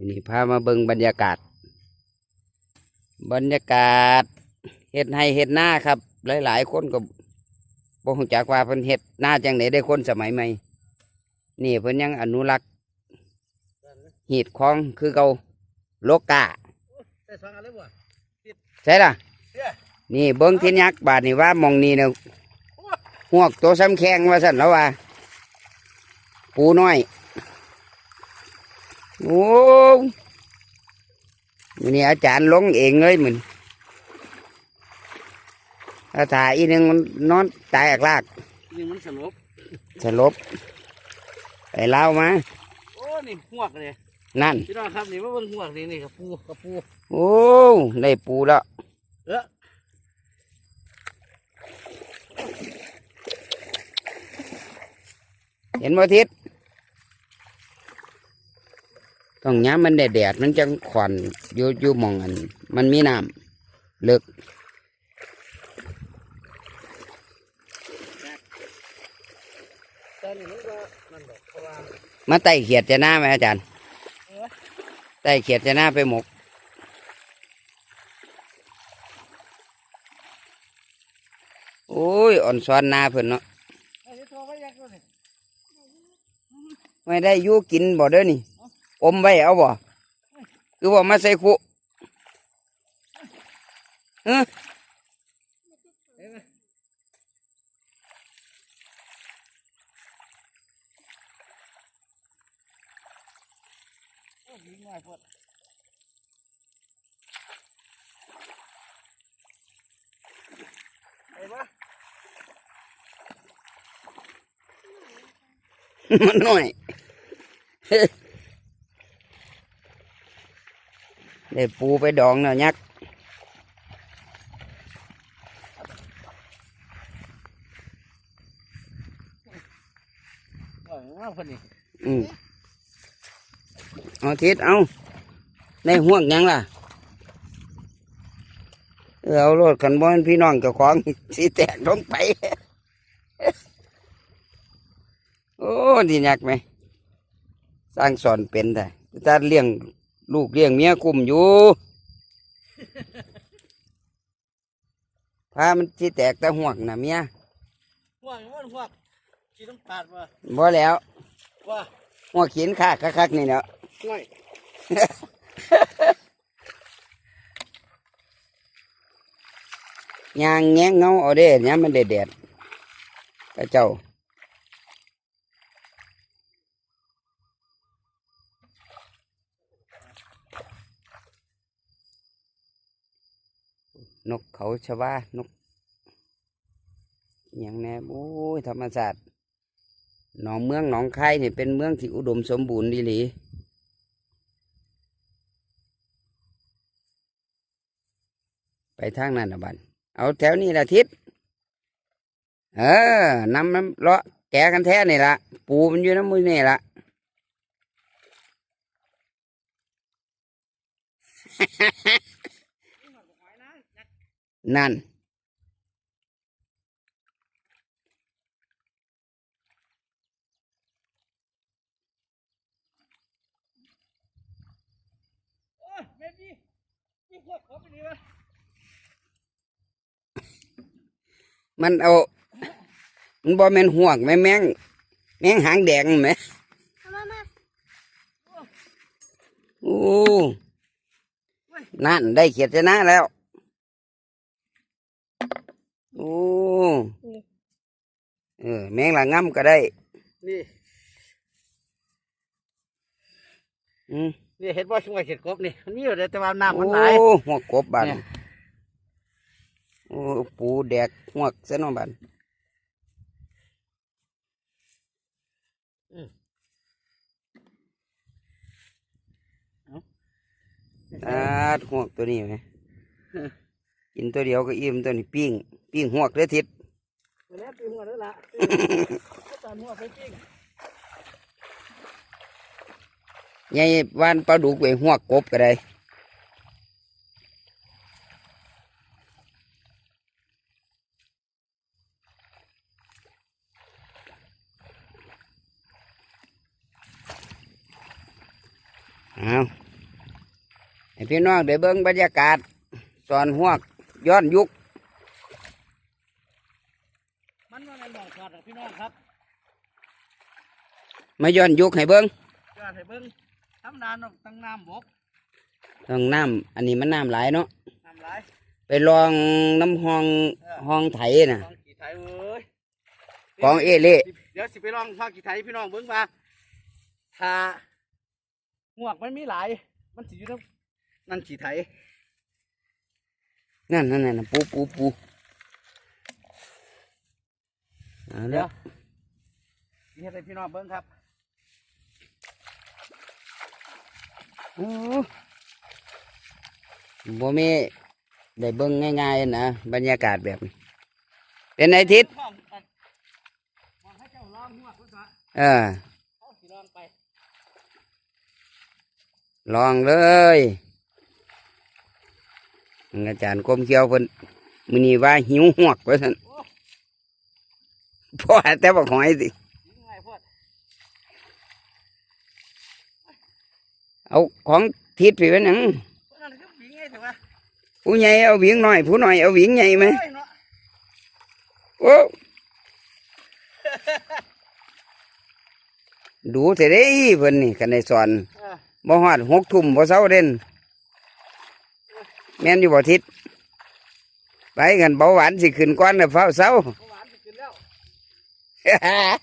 วันนี้พามาเบิ่งบรรยากาศ บรรยากาศเฮ็ดให้เฮ็ดหน้าครับ หลายๆคนก็บ่ฮู้จักว่าเพิ่นเฮ็ดหน้าจังไดได้คนสมัยใหม่ นี่เพิ่นยังอนุรักษ์หีดคลองคือเก่าโลกาใส่สองอันเลยบ่ใช่ล่ะเนี่ยนี่เบิ้งที่ยักษ์บาทนี่ว่าหมองนี่เนี่ยหวกตัวซ้ำแข้งว่าสั่นแล้วว่า ปูน้อย โอ้มันนี่อาจารย์ลงเองเลยมันถ้าถ่ายอีหนึงมันนอนตายอักลากนี่มันสลบสลบไปเล่ามาโอ้นี่หวกเลยนั่นพี่น้องครับนี่มาเบิ่งหวกนี่นี่กับปูกับปูโอ้ได้ปูแล้วเออเห็นบ่ทิศ ต้องย้ำมันแดดๆมันจังขวัญอยู่อยู่มองอัน มันมีน้ำเลิกแต่นี่มันก็นั่นดอกเพราะว่ามาไต่เขียดจะหน้าไหมอาจารย์ไต่เขียดจะหน้าไปหมกโอ้ยอ่อนซ้อนหน้าเพิ่นเนาะไม่ได้ยู่กินบ่เด้อนี่ อมไว้เอาบ่คือว่ามาใส่คุเออเห็นไหมโอ้ยิงง่ายพอดไปปะมันน้อย ได้ปูไปดองเนาะยักษ์ว่าง่ายพอนี่อืมเอาทิศเอาในห่วงหยังล่ะเออเอารถกันบ่ให้พี่น้องเจ้าของสิแตกลงไป โอ้ดีนักไหม สร้างสอนเป็นได้ถ้าเลี้ยง ลูกเลี้ยงเมียคุมอยู่พามันสิแตกแต่ห่วงนะเมียห่วงมันห่วงขี่ต้องปาดว่าบ่แล้วว่าหัวขีนขาคักๆนี่เนาะห่วยยางแงงเงาเอาเด้เนี่ยมันแดดๆกระเจ้า นกเขาชวานกอย่างแน่โอ้ยธรรมศาสตร์หนองเมืองหนองคายนี่ยเป็นเมืองที่อุดมสมบูรณ์ดีหลีไปทางนั้นนะบันเอาแถวนี้ละทิศเออนำน้ำเลาะแกะกันแท้นี่ละปูมันอยู่น้ำมือนี่ละ นั่น โอ้ยแม่พี่นี่พวกเขาไปดีวะมันเอา มันบ่แม่นห่วงแม่แมงแมงหางแดงไหมมามาโอ้นั่นได้เขียดชนะแล้ว โอ้เออแมงละง่ำก็ได้ นี่อืมนี่เห็นว่าช่วยเห็ดกบนี่มันมีอยู่เดี๋ยวแต่ว่าน้ำโอ้มันหลายหัวกบบันเนี่ยโอ้ปูแดกหัวกเส้นอบันตาดหัวกตัวนี้ไหมกินตัวเดียวก็อิ่มตัวนี้ปิ้ง ปิ้งหัวกเด้อทิศแล้วปีหัวแล้วล่ะตอนหัวไปปิ้งใหญ่วานปลาดุกไปหัวกกบก็ได้เอาให้พี่น้องได้เบิ่งบรรยากาศสอนหวกย้อนยุค มันว่าแม่นบอกสอดหรอกพี่น้องครับมาย้อนยุคให้เบิ่งก็ให้เบิ่งทำนานออกตั้งน้ำบกต้องน้ำอันนี้มันน้ำหลายเนาะน้ำไหลายไปลองน้ำห้องห้องไถน่ะลองกี่ไทยเอ้ยกองเอเล่เดี๋ยวสิไปลองพากี่ไทยพี่น้องเบิ่งว่าถ้าหวกมันมีหลาย มันสิอยู่น้ำนั่นกี่ไทยนั่นนั่นนั่นปูปูปู เอาเดี๋แล้ยววสิเฮ็ดให้พี่น้องเบิ่งครับโอ้บ่มีได้เบิ่งง่ายๆนะบรรยากาศแบบนี้เป็นไงทิศห้องอันมองให้เจ้าลองหวกไว้ซะเออเอาสิลองไปลองเลยอาจารย์กรมเขียวเพิ่นมื้อนี้ว่าหิวหวกว่าซั่นโอ้ พอแต่บอกหอยสิยิงง่ายโพดเอาของทิศไปเป็นหยังเพราะนั่นคือยิงง่ายถูกไหมผู้ใหญ่เอาหวิงน้อยผู้น้อยเอาหวิงใหญ่ไหมเอ้ยเนาะโอ้ดูเถอะเด้เพิ่นนี่กันในสอนเออบ่ฮอดหกทุ่มบ่เช้าเด่นแม่นอยู่บ่ทิศไปกันเบาหวานสิขึ้นก่อนแล้วเฝ้าเช้าเมื่อวานสิกินแล้ว เออ